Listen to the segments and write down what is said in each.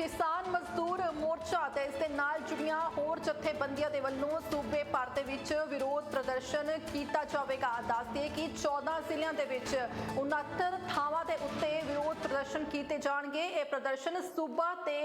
ਕਿਸਾਨ ਮਜ਼ਦੂਰ ਮੋਰਚਾ ਤੇ ਇਸ ਦੇ ਨਾਲ ਜੁੜੀਆਂ ਹੋਰ ਜਥੇਬੰਦੀਆਂ ਦੇ ਵੱਲੋਂ ਸੂਬੇ ਭਰ ਦੇ ਵਿੱਚ ਵਿਰੋਧ ਪ੍ਰਦਰਸ਼ਨ ਕੀਤਾ ਜਾਵੇਗਾ। ਦੱਸਦੇ ਕਿ 14 ਜ਼ਿਲ੍ਹਿਆਂ ਦੇ ਵਿੱਚ 69 ਥਾਵਾਂ ਦੇ ਉੱਤੇ ਵਿਰੋਧ ਪ੍ਰਦਰਸ਼ਨ ਕੀਤੇ ਜਾਣਗੇ। ਇਹ ਪ੍ਰਦਰਸ਼ਨ ਸੂਬਾ ਤੇ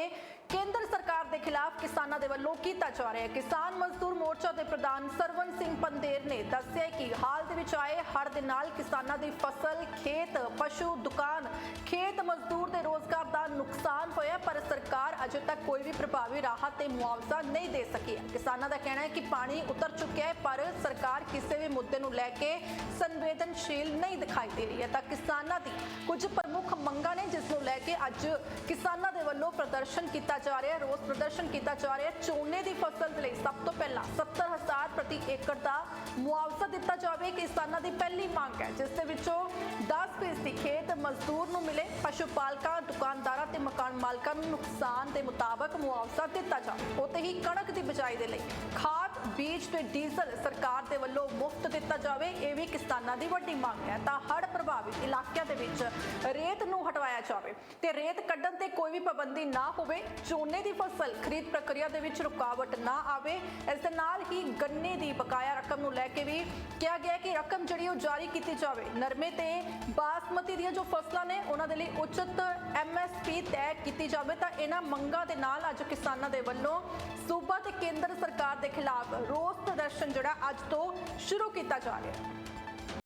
ਕੇਂਦਰ ਸਰਕਾਰ ਦੇ ਖਿਲਾਫ ਕਿਸਾਨਾਂ ਦੇ ਵੱਲੋਂ ਕੀਤਾ ਜਾ ਰਿਹਾ ਹੈ। ਕਿਸਾਨ ਮਜ਼ਦੂਰ ਮੋਰਚਾ ਦੇ ਪ੍ਰਧਾਨ ਸਰਵਨ ਸਿੰਘ ਪੰਦੇਰ ਨੇ ਦੱਸਿਆ ਕਿ ਹਾਲ ਦੇ ਵਿੱਚ ਆਏ ਹੜ੍ਹ ਦੇ ਨਾਲ ਕਿਸਾਨਾਂ ਦੀ ਫਸਲ, ਖੇਤ, ਪਸ਼ੂ, ਦੁਕਾਨ, ਖੇਤ ਮਜ਼ਦੂਰ ਦੇ ਰੋਜ਼ਗਾਰ ਦਾ ਨੁਕਸਾਨ ਹੋਇਆ, ਪਰ ਸਰਕਾਰ ਅਜੇ ਤੱਕ ਕੋਈ ਵੀ ਪ੍ਰਭਾਵੀ ਰਾਹਤ ਤੇ ਮੁਆਵਜ਼ਾ ਨਹੀਂ ਦੇ ਸਕੀ। ਹੈ ਕਿਸਾਨਾਂ ਦਾ ਕਹਿਣਾ ਹੈ ਕਿ ਪਾਣੀ ਉਤਰ ਚੁੱਕਿਆ ਹੈ, ਪਰ ਸਰਕਾਰ ਕਿਸੇ ਵੀ ਮੁੱਦੇ ਨੂੰ ਲੈ ਕੇ ਸੰਵੇਦਨਸ਼ੀਲ ਨਹੀਂ ਦਿਖਾਈ ਦੇ ਰਹੀ ਹੈ। ਤਾਂ ਕਿਸਾਨਾਂ ਦੀ ਕੁਝ ਪ੍ਰਮੁੱਖ ਮੰਗਾਂ ਨੇ ਜਿਸ ਨੂੰ ਲੈ ਕੇ ਅੱਜ ਕਿਸਾਨਾਂ ਦੇ ਵੱਲੋਂ ਪ੍ਰਦਰਸ਼ਨ ਕੀਤਾ ਜਾ ਰਿਹਾ ਹੈ। ਰੋਸ ਪ੍ਰਦਰਸ਼ਨ ਕੀਤਾ ਜਾ ਰਿਹਾ ਹੈ। ਝੋਨੇ ਦੀ ਫਸਲ ਦੇ ਲਈ ਸਭ ਤੋਂ ਪਹਿਲਾਂ ਪ੍ਰਤੀ ਏਕੜ ਦਾ ਮੁਆਵਜ਼ਾ ਦਿੱਤਾ ਜਾਵੇ ਕਿਸਾਨਾਂ ਦੀ ਪਹਿਲੀ ਮੰਗ ਹੈ, ਜਿਸ ਦੇ ਵਿੱਚੋਂ 10 ਫੀਸਦੀ ਖੇਤ ਮਜ਼ਦੂਰ ਨੂੰ ਮਿਲੇ, ਪਸ਼ੂ ਪਾਲਕਾਂ, ਦੁਕਾਨਦਾਰਾਂ ਤੇ ਮਕਾਨ ਮਾਲਕਾਂ ਨੂੰ ਨੁਕਸਾਨ ਦੇ ਮੁਤਾਬਕ ਮੁਆਵਜ਼ਾ ਦਿੱਤਾ ਜਾਵੇ। ਉਤੇ ਹੀ ਕਣਕ ਦੀ ਬਿਜਾਈ ਦੇ ਲਈ ਖਾਦ ਬੀਜ ਤੇ ਡੀਜ਼ਲ ਸਰਕਾਰ ਦੇ ਵੱਲੋਂ ਮੁਫਤ ਦਿੱਤਾ ਜਾਵੇ, ਇਹ ਵੀ ਕਿਸਾਨਾਂ ਦੀ ਵੱਡੀ ਮੰਗ ਹੈ। ਤਾਂ ਹੜ੍ਹ ਪ੍ਰਭਾਵਿਤ ਇਲਾਕਿਆਂ ਦੇ ਵਿੱਚ ਰੇਤ ਨੂੰ ਹਟਵਾਇਆ ਜਾਵੇ ਤੇ ਰੇਤ ਕੱਢਣ ਤੇ ਕੋਈ ਵੀ ਪਾਬੰਦੀ ਨਾ ਹੋਵੇ, ਝੋਨੇ ਦੀ ਫਸਲ ਖਰੀਦ ਪ੍ਰਕਿਰਿਆ ਦੇ ਵਿੱਚ ਰੁਕਾਵਟ ਨਾ ਆਵੇ, ਇਸ ਦੇ ਨਾਲ ਹੀ ਗੰਨੇ ਦੀ ਬਕਾਇਆ ਰਕਮ ਨੂੰ ਲੈ ਕੇ ਵੀ ਕਿਹਾ ਗਿਆ ਕਿ ਰਕਮ ਜਿਹੜੀ ਉਹ ਜਾਰੀ ਕੀਤੀ ਜਾਵੇ। ਨਰਮੇ ਤੇ ਬਾਸਮਤੀ ਦੀਆਂ ਜੋ ਫਸਲਾਂ ਨੇ, ਉਹਨਾਂ ਦੇ ਲਈ ਉਚਿਤ ਐਮਐਸਪੀ ਤੈਅ ਕੀਤੀ ਜਾਵੇ। ਤਾਂ ਇਹਨਾਂ ਮੰਗਾਂ ਦੇ ਨਾਲ ਅੱਜ ਕਿਸਾਨਾਂ ਦੇ ਵੱਲੋਂ ਸੂਬਾ ਕੇਂਦਰ ਸਰਕਾਰ ਦੇ ਖਿਲਾਫ ਰੋਸ ਪ੍ਰਦਰਸ਼ਨ ਜਿਹੜਾ ਅੱਜ ਤੋਂ ਸ਼ੁਰੂ ਕੀਤਾ ਜਾ ਰਿਹਾ ਹੈ।